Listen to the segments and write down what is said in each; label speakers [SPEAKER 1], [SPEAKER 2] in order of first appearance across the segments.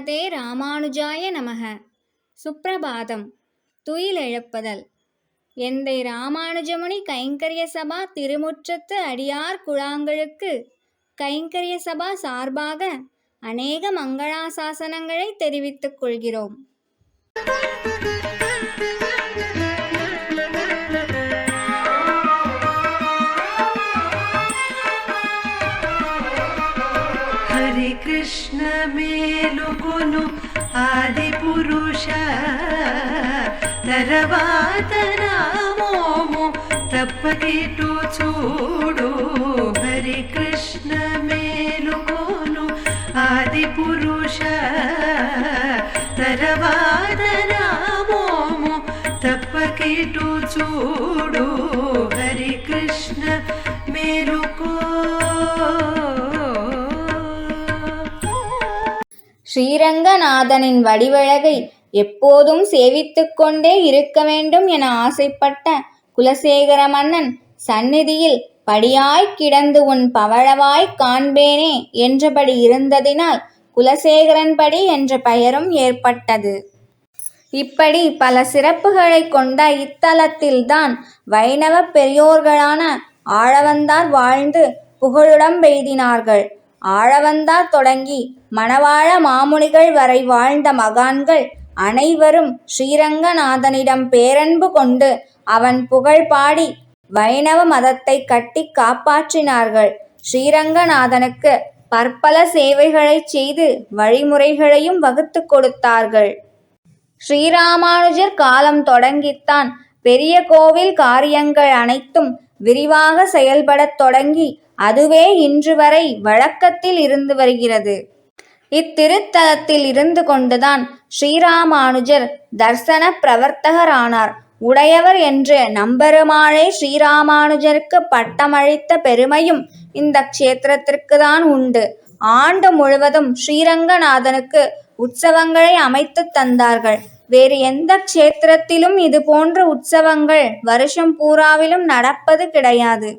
[SPEAKER 1] ஸ்ரீமதே ராமானுஜாய நமக. சுப்பிரபாதம். துயிலெழுப்புதல் எந்தை ராமானுஜமுனி கைங்கரிய சபா திருமுற்றத்து அடியார் குழாங்களுக்கு கைங்கரிய சபா சார்பாக அநேக மங்களாசாசனங்களை தெரிவித்துக் கொள்கிறோம்.
[SPEAKER 2] కృష్ణ మేలుకొను ఆది పురుష. తర్వాత నామోము తప్పకిటు చూడు. హరి కృష్ణ మేలుకొను ఆది పురుష. తర్వాత నామోము తప్పకిటు చూడు. హరి కృష్ణ మేలుకో
[SPEAKER 1] ஸ்ரீரங்கநாதனின் வடிவழகை எப்போதும் சேவித்துக் கொண்டே இருக்க வேண்டும் என ஆசைப்பட்ட குலசேகர மன்னன் சந்நிதியில் படியாய்க் கிடந்து உன் பவழவாய் காண்பேனே என்றபடி இருந்ததினால் குலசேகரன்படி என்ற பெயரும் ஏற்பட்டது. இப்படி பல சிறப்புகளைக் கொண்ட இத்தலத்தில்தான் வைணவப் பெரியோர்களான ஆழவந்தார் வாழ்ந்து புகழுடம் பெய்தினார்கள். ஆழவந்தார் தொடங்கி மணவாழ மாமுனிகள் வரை வாழ்ந்த மகான்கள் அனைவரும் ஸ்ரீரங்கநாதனிடம் பேரன்பு கொண்டு அவன் புகழ் பாடி வைணவ மதத்தை கட்டி காப்பாற்றினார்கள். ஸ்ரீரங்கநாதனுக்கு பற்பல சேவைகளைச் செய்து வழிமுறைகளையும் வகுத்துக் கொடுத்தார்கள். ஸ்ரீராமானுஜர் காலம் தொடங்கித்தான். பெரிய கோவில் காரியங்கள் அனைத்தும் விரிவாக செயல்படத் தொடங்கி அதுவே இன்று வரை வழக்கத்தில் இருந்து வருகிறது. இத்திருத்தலத்தில் இருந்து கொண்டுதான் ஸ்ரீராமானுஜர் தர்சன பிரவர்த்தகரானார். உடையவர் என்று நம்பெருமாளே ஸ்ரீராமானுஜருக்கு பட்டமளித்த பெருமையும் இந்த க்ஷேத்திரத்திற்குதான் உண்டு. ஆண்டு முழுவதும் ஸ்ரீரங்கநாதனுக்கு உற்சவங்களை அமைத்துத் தந்தார்கள். வேறு எந்த க்ஷேத்திரத்திலும் இது போன்ற உற்சவங்கள் வருஷம் பூராவிலும் நடப்பது கிடையாது.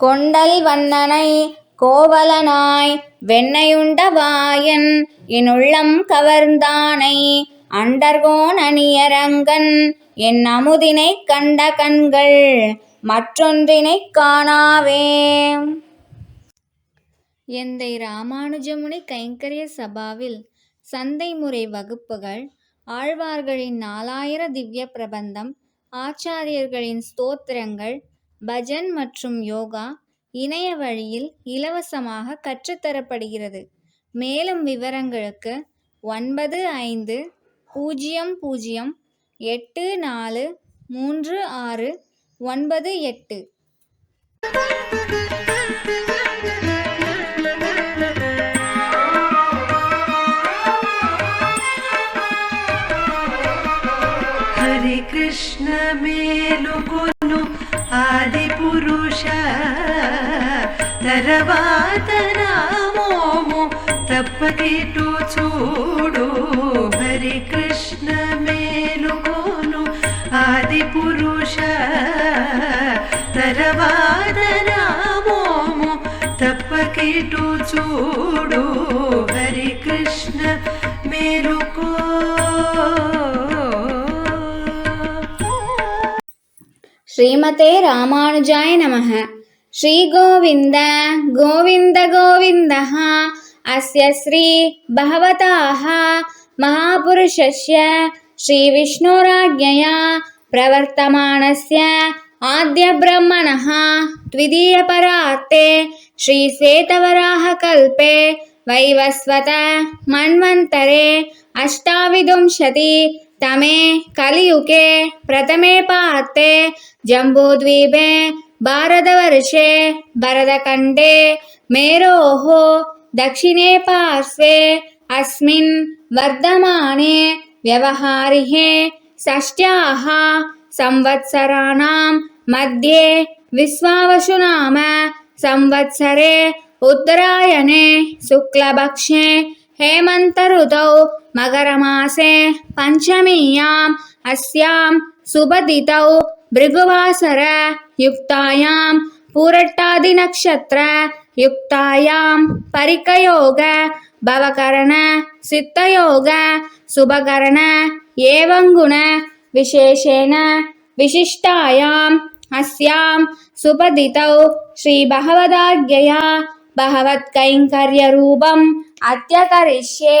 [SPEAKER 1] கொண்டல் வண்ணனை கோவலனாய் வெண்ணையுண்ட வாயன் என் உள்ளம் கவர்ந்தானை அண்டர்கோன் அணியரங்கன் என் அமுதினைக் கண்ட கண்கள் மற்றொன்றினைக் காணாவே. எந்தை ராமானுஜமுனி கைங்கரிய சபாவில் சந்தை முறை வகுப்புகள் ஆழ்வார்களின் நாலாயிர திவ்ய பிரபந்தம் ஆச்சாரியர்களின் ஸ்தோத்திரங்கள் பஜன் மற்றும் யோகா இணைய வழியில் இலவசமாக கற்றுத்தரப்படுகிறது. மேலும் விவரங்களுக்கு ஒன்பது ஐந்து பூஜ்ஜியம் பூஜ்ஜியம் எட்டு நாலு மூன்று ஆறு ஒன்பது எட்டு.
[SPEAKER 2] हरे कृष्ण పురుష తర్వాత నామోము తప్పకిటు చూడు హరి కృష్ణ మేలుకోను. ఆది పురుష తర్వాత నామోము తప్పకిటు చూడు హరి కృష్ణ
[SPEAKER 1] श्रीमते रामानुजाय नमः श्रीगोविन्द गोविन्द गोविन्दः अस्य श्री भगवताः महापुरुषस्य श्रीविष्णुराज्ञया प्रवर्तमानस्य आद्यब्रह्मणः द्वितीयपरार्थे श्रीसेतवराहकल्पे वैवस्वत मन्वन्तरे अष्टाविंशति तमे कलियुगे प्रथमे पार्ते जम्बूद्वीपे भारतवर्षे भरतखण्डे मेरोः दक्षिणे पार्श्वे अस्मिन् वर्धमाने व्यवहारिहे षष्ट्याः संवत्सराणां मध्ये विश्वावसु नाम संवत्सरे उत्तरायणे शुक्लपक्षे हेमन्तऋतौ मकरमासे पञ्चमीयाम् अस्यां सुबदितौ भृगुवासर युक्तायां पूरट्टादिनक्षत्र युक्तायां परिकयोग भवकरण सिद्धयोग शुभकरण एवं गुण विशेषेण विशिष्टायाम् अस्यां सुपदितौ श्रीभगवदाज्ञया भगवत्कैङ्कर्यरूपम् अत्यकरिष्ये